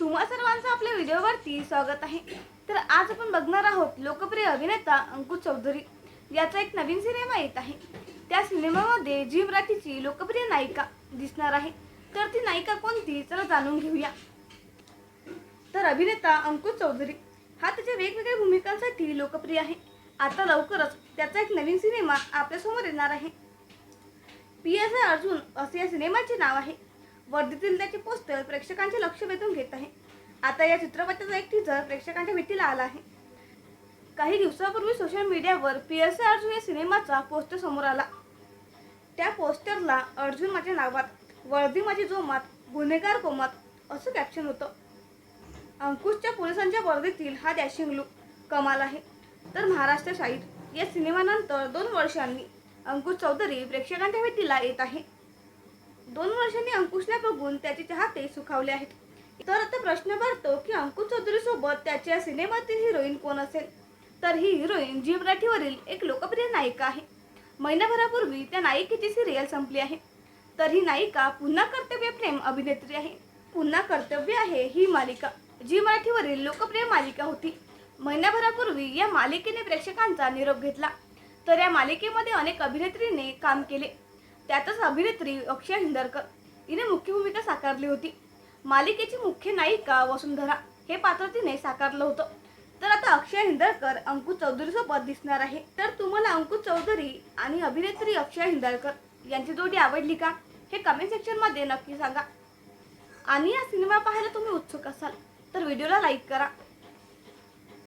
तुम्हा सर्वांचं आपल्या व्हिडिओवरती स्वागत आहे. तर आज आपण बघणार आहोत लोकप्रिय अभिनेता अंकुश चौधरी. याचा एक नवीन सिनेमा येत आहे. त्या सिनेमामध्ये जी मराठीची लोकप्रिय नायिका दिसणार आहे. तर ती नायिका कोणती? चला जाणून घेऊया. तर अभिनेता अंकुश चौधरी हा त्याच्या वेगवेगळ्या भूमिकांसाठी लोकप्रिय आहे. आता लवकरच त्याचा एक नवीन सिनेमा आपल्यासमोर येणार आहे. पी एस आय अर्जुन असे या सिनेमाचे नाव आहे. वर्धेतील त्याचे पोस्टर प्रेक्षकांचे लक्ष वेधून घेत आहे. आता या चित्रपटाचा एक टीझर प्रेक्षकांच्या भेटीला आला आहे. काही दिवसापूर्वी सोशल मीडियावर पी एस अर्जुन या सिनेमाचा पोस्टर समोर आला. त्या पोस्टरला अर्जुन माझ्या नावात वर्दी माझी जोमात गुन्हेगार कोमात असं कॅप्शन होतं. अंकुशच्या पोलिसांच्या वर्दीतील हा डॅशिंग लुक कमाल आहे. तर महाराष्ट्र शाहीर या सिनेमानंतर दोन वर्षांनी अंकुश चौधरी प्रेक्षकांच्या भेटीला येत आहे. दोन वर्षांनी अंकुशला बघून त्याचे चाहते सुखावले आहेत. तर आता प्रश्न पडतो की अंकुश चौधरी सोबत त्याच्या सिनेमातील हिरोईन कोण असेल? तर ही हिरोईन जी मराठीवरील एक लोकप्रिय नायिका आहे. महिनाभरापूर्वी त्या नायिकेची सिरियल संपली आहे. तर ही नायिका पुन्हा कर्तव्य प्रेम अभिनेत्री आहे. पुन्हा कर्तव्य आहे ही मालिका. जी मराठीवरील लोकप्रिय मालिका होती. महिनाभरापूर्वी या मालिकेने प्रेक्षकांचा निरोप घेतला. तर या मालिकेमध्ये अनेक अभिनेत्रीने काम केले. त्यातच अभिनेत्री अक्षय हिंदरकर हिने मुख्य भूमिका साकारली होती. मालिकेची मुख्य नायिका वसुंधरा हे पात्र तिने साकारलं होतं. तर आता अक्षय हिंदरकर अंकुश चौधरीसोबत दिसणार आहे. तर तुम्हाला अंकुश चौधरी आणि अभिनेत्री अक्षय हिंदरकर यांची जोडी आवडली का? हे कमेंट सेक्शनमध्ये नक्की सांगा. आणि या सिनेमा पाहायला तुम्ही उत्सुक असाल तर व्हिडिओला लाईक करा.